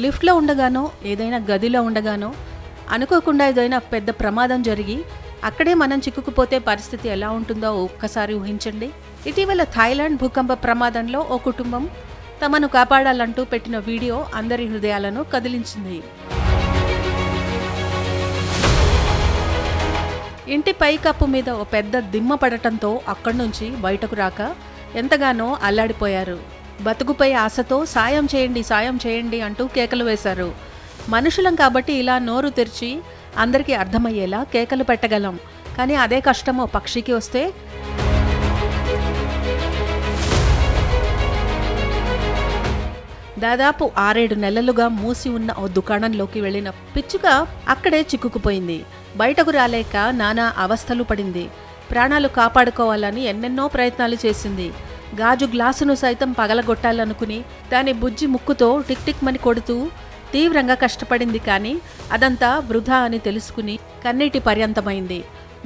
లిఫ్ట్లో ఉండగానో ఏదైనా గదిలో ఉండగానో అనుకోకుండా ఏదైనా పెద్ద ప్రమాదం జరిగి అక్కడే మనం చిక్కుకుపోతే పరిస్థితి ఎలా ఉంటుందో ఒక్కసారి ఊహించండి. ఇటీవల థాయిలాండ్ భూకంప ప్రమాదంలో ఓ కుటుంబం తమను కాపాడాలంటూ పెట్టిన వీడియో అందరి హృదయాలను కదిలించింది. ఇంటి పైకప్పు మీద ఓ పెద్ద దిమ్మ పడటంతో అక్కడి నుంచి బయటకు రాక ఎంతగానో అల్లాడిపోయారు. బతుకుపై ఆశతో సాయం చేయండి సాయం చేయండి అంటూ కేకలు వేశారు. మనుషులం కాబట్టి ఇలా నోరు తెరిచి అందరికీ అర్థమయ్యేలా కేకలు పెట్టగలం. కానీ అదే కష్టమో పక్షికి వస్తే? దాదాపు ఆరేడు నెలలుగా మూసి ఉన్న ఓ దుకాణంలోకి వెళ్ళిన పిచ్చుక అక్కడే చిక్కుకుపోయింది. బయటకు రాలేక నానా అవస్థలు పడింది. ప్రాణాలు కాపాడుకోవాలని ఎన్నెన్నో ప్రయత్నాలు చేసింది. గాజు గ్లాసును సైతం పగలగొట్టాలనుకుని దాని బుజ్జి ముక్కుతో టిక్ టిక్ మని కొడుతూ తీవ్రంగా కష్టపడింది కానీ అదంతా వృధా అని తెలుసుకుని కన్నీటి పర్యంతమైంది.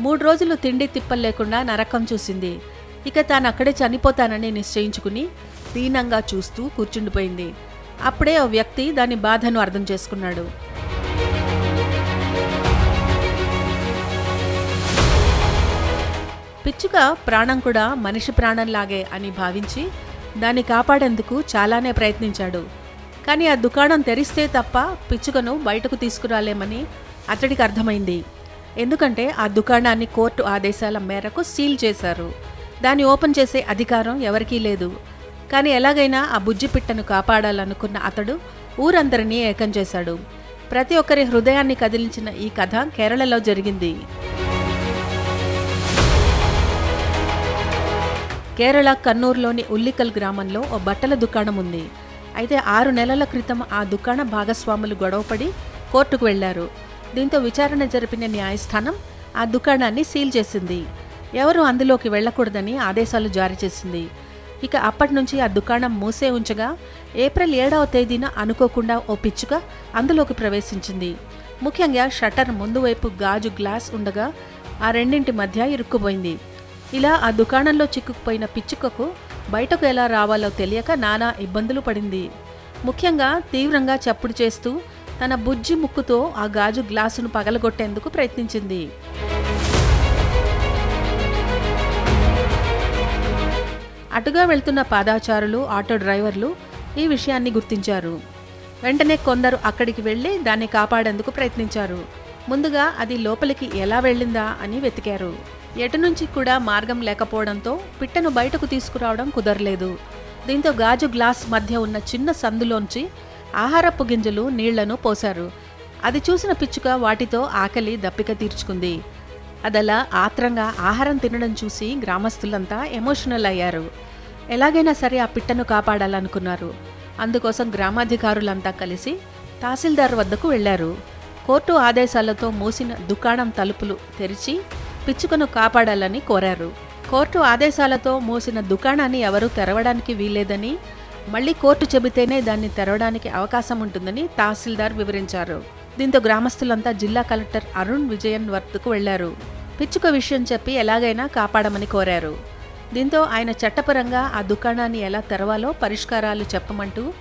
మూడు రోజులు తిండి తిప్పలు లేకుండా నరకం చూసింది. ఇక తాను అక్కడే చనిపోతానని నిశ్చయించుకుని దీనంగా చూస్తూ కూర్చుండిపోయింది. అప్పుడే ఓ వ్యక్తి దాని బాధను అర్థం చేసుకున్నాడు. పిచ్చుక ప్రాణం కూడా మనిషి ప్రాణంలాగే అని భావించి దాన్ని కాపాడేందుకు చాలానే ప్రయత్నించాడు. కానీ ఆ దుకాణం తెరిస్తే తప్ప పిచ్చుకను బయటకు తీసుకురాలేమని అతడికి అర్థమైంది. ఎందుకంటే ఆ దుకాణాన్ని కోర్టు ఆదేశాల మేరకు సీల్ చేశారు. దాన్ని ఓపెన్ చేసే అధికారం ఎవరికీ లేదు. కానీ ఎలాగైనా ఆ బుజ్జి పిట్టను కాపాడాలనుకున్న అతడు ఊరందరినీ ఏకం చేశాడు. ప్రతి ఒక్కరి హృదయాన్ని కదిలించిన ఈ కథ కేరళలో జరిగింది. కేరళ కన్నూరులోని ఉల్లికల్ గ్రామంలో ఓ బట్టల దుకాణం ఉంది. అయితే ఆరు నెలల క్రితం ఆ దుకాణ భాగస్వాములు గొడవపడి కోర్టుకు వెళ్ళారు. దీంతో విచారణ జరిపిన న్యాయస్థానం ఆ దుకాణాన్ని సీల్ చేసింది. ఎవరు అందులోకి వెళ్ళకూడదని ఆదేశాలు జారీ చేసింది. ఇక అప్పటి నుంచి ఆ దుకాణం మూసే ఉంచగా ఏప్రిల్ ఏడవ తేదీన అనుకోకుండా ఓ పిచ్చుక అందులోకి ప్రవేశించింది. ముఖ్యంగా షట్టర్ ముందు వైపు గాజు గ్లాస్ ఉండగా ఆ రెండింటి మధ్య ఇరుక్కుపోయింది. ఇలా ఆ దుకాణంలో చిక్కుకుపోయిన పిచ్చుకకు బయటకు ఎలా రావాలో తెలియక నానా ఇబ్బందులు పడింది. ముఖ్యంగా తీవ్రంగా చప్పుడు చేస్తూ తన బుజ్జి ముక్కుతో ఆ గాజు గ్లాసును పగలగొట్టేందుకు ప్రయత్నించింది. అటుగా వెళ్తున్న పాదాచారులు ఆటో డ్రైవర్లు ఈ విషయాన్ని గుర్తించారు. వెంటనే కొందరు అక్కడికి వెళ్ళి దాన్ని కాపాడేందుకు ప్రయత్నించారు. ముందుగా అది లోపలికి ఎలా వెళ్ళిందా అని వెతికారు. ఎటు నుంచి కూడా మార్గం లేకపోవడంతో పిట్టను బయటకు తీసుకురావడం కుదరలేదు. దీంతో గాజు గ్లాస్ మధ్య ఉన్న చిన్న సందులోంచి ఆహారపు గింజలు నీళ్ళను పోశారు. అది చూసిన పిచ్చుక వాటితో ఆకలి దప్పిక తీర్చుకుంది. అదలా ఆత్రంగా ఆహారం తినడం చూసి గ్రామస్తులంతా ఎమోషనల్ అయ్యారు. ఎలాగైనా సరే ఆ పిట్టను కాపాడాలనుకున్నారు. అందుకోసం గ్రామాధికారులంతా కలిసి తహసీల్దార్ వద్దకు వెళ్ళారు. కోర్టు ఆదేశాలతో మూసిన దుకాణం తలుపులు తెరిచి పిచ్చుకను కాపాడాలని కోరారు. కోర్టు ఆదేశాలతో మూసిన దుకాణాన్ని ఎవరూ తెరవడానికి వీల్లేదని మళ్ళీ కోర్టు చెబితేనే దాన్ని తెరవడానికి అవకాశం ఉంటుందని తహసీల్దార్ వివరించారు. దీంతో గ్రామస్తులంతా జిల్లా కలెక్టర్ అరుణ్ విజయన్ వర్త్కు వెళ్ళారు. పిచ్చుక విషయం చెప్పి ఎలాగైనా కాపాడమని కోరారు. దీంతో ఆయన చట్టపరంగా ఆ దుకాణాన్ని ఎలా తెరవాలో పరిష్కారాలు చెప్పమంటూ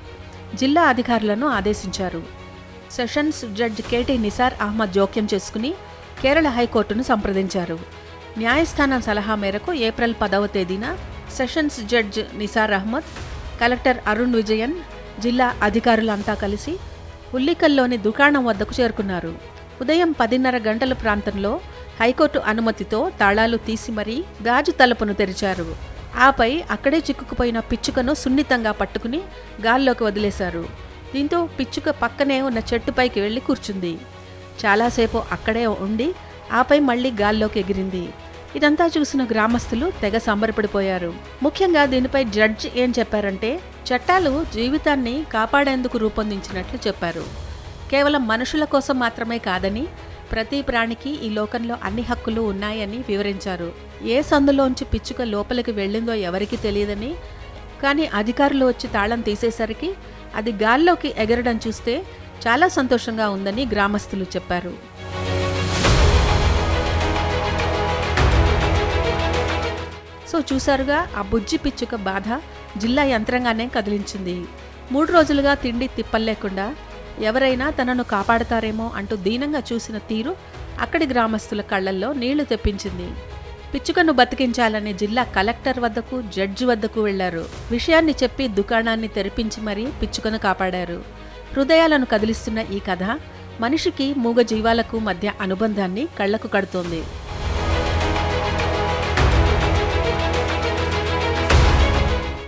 జిల్లా అధికారులను ఆదేశించారు. Sessions judge K T Nisar Ahmad జోక్యం చేసుకుని కేరళ హైకోర్టును సంప్రదించారు. న్యాయస్థానం సలహా మేరకు ఏప్రిల్ పదవ తేదీన sessions judge Nisar Ahmad collector Arun Vijayan జిల్లా అధికారులంతా కలిసి ఉల్లికల్లోని దుకాణం వద్దకు చేరుకున్నారు. ఉదయం పదిన్నర గంటల ప్రాంతంలో హైకోర్టు అనుమతితో తాళాలు తీసి మరీ గాజు తలుపును తెరిచారు. ఆపై అక్కడే చిక్కుకుపోయిన పిచ్చుకను సున్నితంగా పట్టుకుని గాల్లోకి వదిలేశారు. దీంతో పిచ్చుక పక్కనే ఉన్న చెట్టుపైకి వెళ్ళి కూర్చుంది. చాలాసేపు అక్కడే ఉండి ఆపై మళ్ళీ గాల్లోకి ఎగిరింది. ఇదంతా చూసిన గ్రామస్తులు తెగ సంబరపడిపోయారు. ముఖ్యంగా దీనిపై జడ్జ్ ఏం చెప్పారంటే చట్టాలు జీవితాన్ని కాపాడేందుకు రూపొందించినట్లు చెప్పారు. కేవలం మనుషుల కోసం మాత్రమే కాదని ప్రతి ప్రాణికి ఈ లోకంలో అన్ని హక్కులు ఉన్నాయని వివరించారు. ఏ సందులోంచి పిచ్చుక లోపలికి వెళ్ళిందో ఎవరికీ తెలియదని కానీ అధికారులు వచ్చి తాళం తీసేసరికి అది గాల్లోకి ఎగరడం చూస్తే చాలా సంతోషంగా ఉందని గ్రామస్తులు చెప్పారు. సో చూసారుగా ఆ బుజ్జి పిచ్చుక బాధ జిల్లా యంత్రంగానే కదిలించింది. మూడు రోజులుగా తిండి తిప్పలేకుండా ఎవరైనా తనను కాపాడతారేమో అంటూ దీనంగా చూసిన తీరు అక్కడి గ్రామస్తుల కళ్ళల్లో నీళ్ళు తెప్పించింది. పిచ్చుకను బతికించాలని జిల్లా కలెక్టర్ వద్దకు జడ్జి వద్దకు వెళ్ళారు. విషయాన్ని చెప్పి దుకాణాన్ని తెరిపించి మరీ పిచ్చుకను కాపాడారు. హృదయాలను కదిలిస్తున్న ఈ కథ మనిషికి మూగ జీవాలకు మధ్య అనుబంధాన్ని కళ్ళకు కడుతోంది.